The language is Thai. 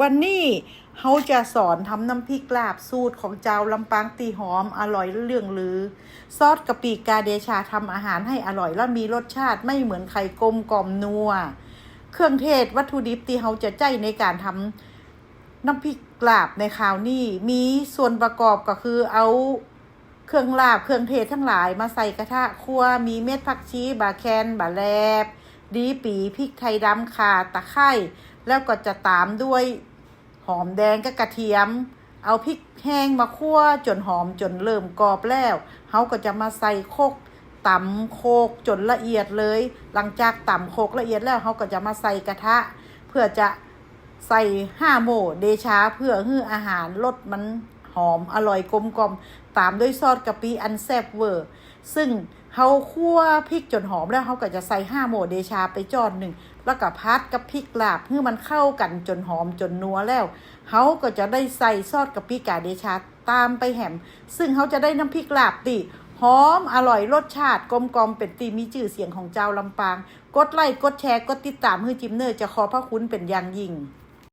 วันนี้เขาจะสอนทำน้ำพริกลาบสูตรของเจ้าลำปางตีหอมอร่อยเรื่องลือ ซอสกะปิกาเดชาทำอาหารให้อร่อยและมีรสชาติไม่เหมือนไข่กลมกล่อมนัว เครื่องเทศวัตถุดิบที่เขาจะใจในการทำน้ำพริกลาบในคราวนี้ มีส่วนประกอบก็คือเอาเครื่องลาบเครื่องเทศทั้งหลายมาใส่กระทะคั่วมีเม็ดผักชีบาแคนบาแลบ ดีปีพริกไทยดำข่าตะไคร้แล้วก็จะตามด้วยหอมแดงกับกระเทียม เอาพริกแห้งมาคั่วจนหอมจนเริ่มกรอบแล้วเขาก็จะมาใส่โคกตำโคกจนละเอียดเลย หลังจากตำโคกละเอียดแล้วเขาก็จะมาใส่กระทะ เพื่อจะใส่ห้าโมเดชาเพื่อให้อาหารรสมัน หอมอร่อยกลมกล่อมตามด้วยซอสกะปิอันแซ่บเวอร์ ซึ่งเขาคั่วพริกจนหอมแล้วเขาก็จะใส่ห้าโมเดชาไปจอนหนึ่งแล้วก็พัดกับพริกลาบให้มันเข้ากันจนหอมจนนัวแล้วเขาก็จะได้ใส่ซอสกะปิกาเดชาตามไปแหม ซึ่งเขาจะได้น้ำพริกลาบติหอมอร่อยรสชาติกลมกลมเป็นตีมีชื่อเสียงของเจ้าลำปาง กดไลค์กดแชร์ กดติดตามให้จิมเนอร์จะขอพระคุณเป็นอย่างยิ่ง